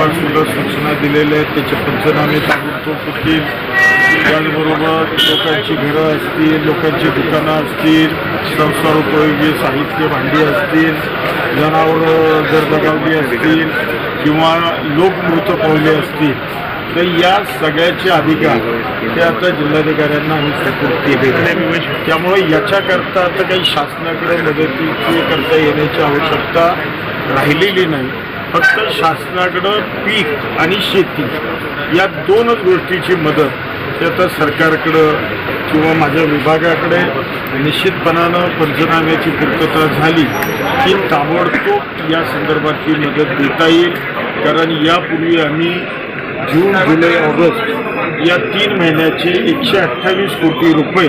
संदर्भात सुद्धा सूचना दिलेल्या आहेत. त्याचे पंचनामे ताबडतोब होतील त्याचबरोबर लोकांची घरं असतील लोकांची दुकानं असतील संसारोपयोगी साहित्य भांडी असतील जनावरं जर दगावली असतील किंवा लोक मृत पावले असतील तर या सगळ्याचे अधिकार ते आता जिल्हाधिकाऱ्यांना आम्ही सुपूर्द केले त्यामुळे याच्याकरता आता काही शासनाकडे मदतीची करता येण्याची आवश्यकता राहिलेली नाही. फक्त शासनाकडं पीक आणि शेती या दोनच गोष्टीची मदत ते आता सरकारकडं किंवा माझ्या विभागाकडे निश्चितपणानं पंचनाम्याची पूर्तता झाली की ताबडतोब या संदर्भातली मदत देता येईल. कारण यापूर्वी आम्ही जून जुलै ऑगस्ट या तीन महिन्याचे एकशे अठ्ठावीस कोटी रुपये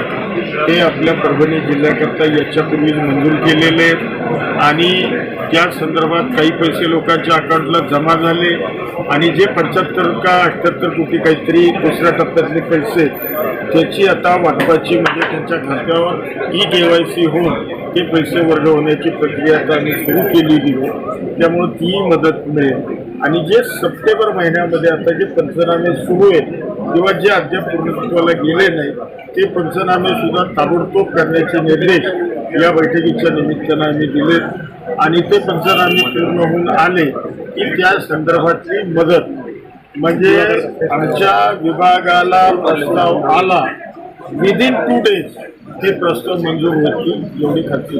हे आपल्या परभणी जिल्ह्याकरता याच्यापूर्वीच मंजूर केलेले आहेत. आणि त्या संदर्भात काही पैसे लोकांच्या अकाउंटला जमा झाले. आणि जे पंच्याहत्तर का अठ्ठ्याहत्तर कोटी काहीतरी दुसऱ्या टप्प्यातले पैसे त्याची आता वाटपाची म्हणजे त्यांच्या खात्यावर ई के वाय सी होऊन ते पैसे वर्ग होण्याची प्रक्रिया आता आम्ही सुरू केलेली आहे. त्यामुळं ती मदत मिळेल. आणि जे सप्टेंबर महिन्यामध्ये आता जे पंचनामे सुरू आहेत किंवा जे अद्याप पूर्णत्वाला गेले नाही ते पंचनामे सुद्धा ताबडतोब करण्याचे निर्देश या बैठकीच्या निमित्तानं आम्ही दिलेत. आणि ते पंचनामे पूर्ण होऊन आले की त्या संदर्भातली मदत. म्हणजे आमच्या विभागाला प्रस्ताव आला विदिन टू डेज ते प्रस्ताव मंजूर होतील एवढी खात्री.